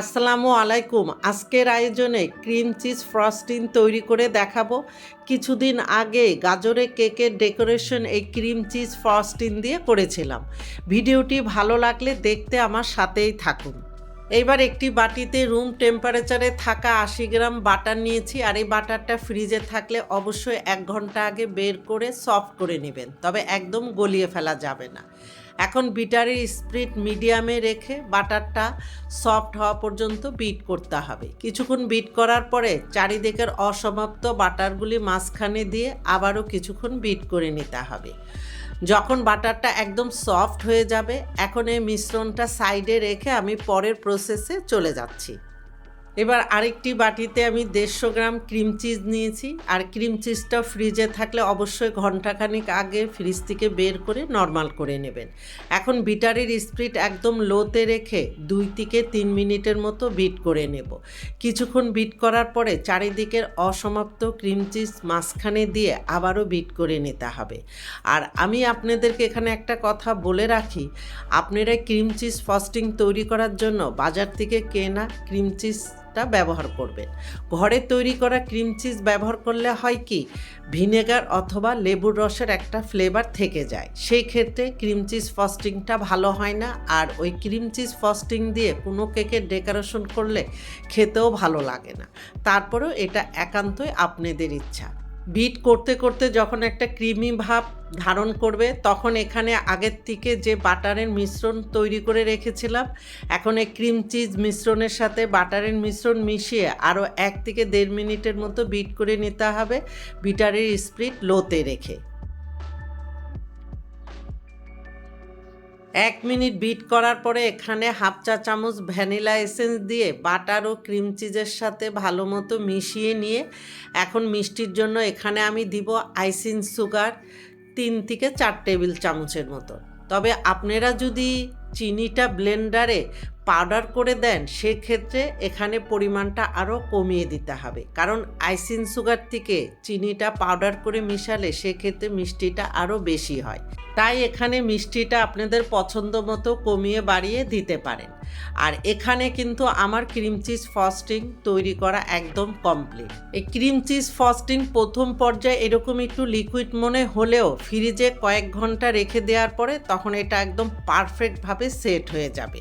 আসসালামু আলাইকুম। আজকের আয়োজনে ক্রিম চিজ ফ্রস্টিং তৈরি করে দেখাবো। কিছুদিন আগে গাজরে কেকের ডেকোরেশন এই ক্রিম চিজ ফ্রস্টিং দিয়ে করেছিলাম। ভিডিওটি ভালো লাগলে দেখতে আমার সাথেই থাকুন। এইবার একটি বাটিতে রুম টেম্পারেচারে থাকা আশি গ্রাম বাটার নিয়েছি আর এই বাটারটা ফ্রিজে থাকলে অবশ্যই এক ঘণ্টা আগে বের করে সফট করে নেবেন, তবে একদম গলিয়ে ফেলা যাবে না। এখন বিটারের স্প্রিট মিডিয়ামে রেখে বাটারটা সফট হওয়া পর্যন্ত বিট করতে হবে। কিছুক্ষণ বিট করার পরে চারিদিকের অসমাপ্ত বাটারগুলি মাঝখানে দিয়ে আবারও কিছুক্ষণ বিট করে নিতে হবে। যখন বাটারটা একদম সফট হয়ে যাবে, এখন এই মিশ্রণটা সাইডে রেখে আমি পরের প্রসেসে চলে যাচ্ছি। এবার আরেকটি বাটিতে আমি দেড়শো গ্রাম ক্রিম চিজ নিয়েছি। আর ক্রিম চিজটা ফ্রিজে থাকলে অবশ্যই ঘন্টাখানিক আগে ফ্রিজ থেকে বের করে নর্মাল করে নেবেন। এখন বিটারের স্পিড একদম লোতে রেখে দুই থেকে তিন মিনিটের মতো বিট করে নেব। কিছুক্ষণ বিট করার পরে চারিদিকের অসমাপ্ত ক্রিম চিজ মাঝখানে দিয়ে আবারও বিট করে নিতে হবে। আর আমি আপনাদেরকে এখানে একটা কথা বলে রাখি, আপনারা ক্রিম চিজ ফস্টিং তৈরি করার জন্য বাজার থেকে কেনা ক্রিম চিজটা ব্যবহার করবেন। ঘরে তৈরি করা ক্রিম চিজ ব্যবহার করলে হয় কি, ভিনেগার অথবা লেবুর রসের একটা ফ্লেভার থেকে যায়। সেই ক্ষেত্রে ক্রিম চিজ ফস্টিংটা ভালো হয় না, আর ওই ক্রিম চিজ ফস্টিং দিয়ে কোনো কেকের ডেকোরেশন করলে খেতেও ভালো লাগে না। তারপরেও এটা একান্তই আপনাদের ইচ্ছা। বিট করতে করতে যখন একটা ক্রিমি ভাব ধারণ করবে, তখন এখানে আগের থেকে যে বাটারের মিশ্রণ তৈরি করে রেখেছিলাম, এখন এই ক্রিম চিজ মিশ্রণের সাথে বাটারের মিশ্রণ মিশিয়ে আরও এক থেকে দেড় মিনিটের মতো বিট করে নিতে হবে বিটারের স্প্রিট লোতে রেখে। এক মিনিট বিট করার পরে এখানে হাফ চা চামচ ভ্যানিলা এসেন্স দিয়ে বাটার ও ক্রিম চিজের সাথে ভালো মতো মিশিয়ে নিয়ে এখন মিষ্টির জন্য এখানে আমি দিব আইসিং সুগার তিন থেকে চার টেবিল চামচের মতো। তবে আপনারা যদি চিনিটা ব্লেন্ডারে পাউডার করে দেন, সেক্ষেত্রে এখানে পরিমাণটা আরও কমিয়ে দিতে হবে। কারণ আইসিং সুগার থেকে চিনিটা পাউডার করে মিশালে সেক্ষেত্রে মিষ্টিটা আরও বেশি হয়। তাই এখানে মিষ্টিটা আপনাদের পছন্দ মতো কমিয়ে বাড়িয়ে দিতে পারেন। আর এখানে কিন্তু আমার ক্রিম চিজ ফস্টিং তৈরি করা একদম কমপ্লিট। এই ক্রিম চিজ ফস্টিং প্রথম পর্যায়ে এরকম একটু লিকুইড মনে হলেও ফ্রিজে কয়েক ঘণ্টা রেখে দেওয়ার পরে তখন এটা একদম পারফেক্টভাবে সেট হয়ে যাবে।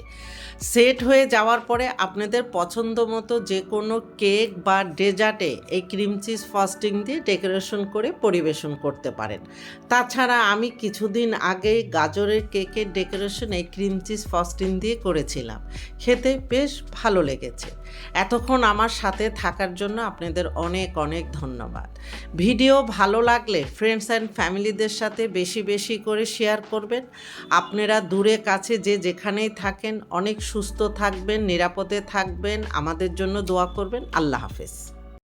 সেট হয়ে যাওয়ার পরে আপনাদের পছন্দ মতো যে কোনো কেক বা ডেজার্টে এই ক্রিম চিজ ফস্টিং দিয়ে ডেকোরেশন করে পরিবেশন করতে পারেন। তাছাড়া আমি কিছুদিন আগে গাজরের কেকের ডেকোরেশন এই ক্রিম চিজ ফস্টিং দিয়ে করেছিলাম। খেতে বেশ ভালো লেগেছে। এতক্ষণ আমার সাথে থাকার জন্য আপনাদের অনেক অনেক ধন্যবাদ। ভিডিও ভালো লাগলে ফ্রেন্ডস অ্যান্ড ফ্যামিলিদের সাথে বেশি বেশি করে শেয়ার করবেন। আপনারা দূরে, কাছে যে যেখানেই থাকেন অনেক সুস্থ থাকবেন নিরাপদে থাকবেন। আমাদের জন্য দোয়া করবেন। আল্লাহ হাফেজ।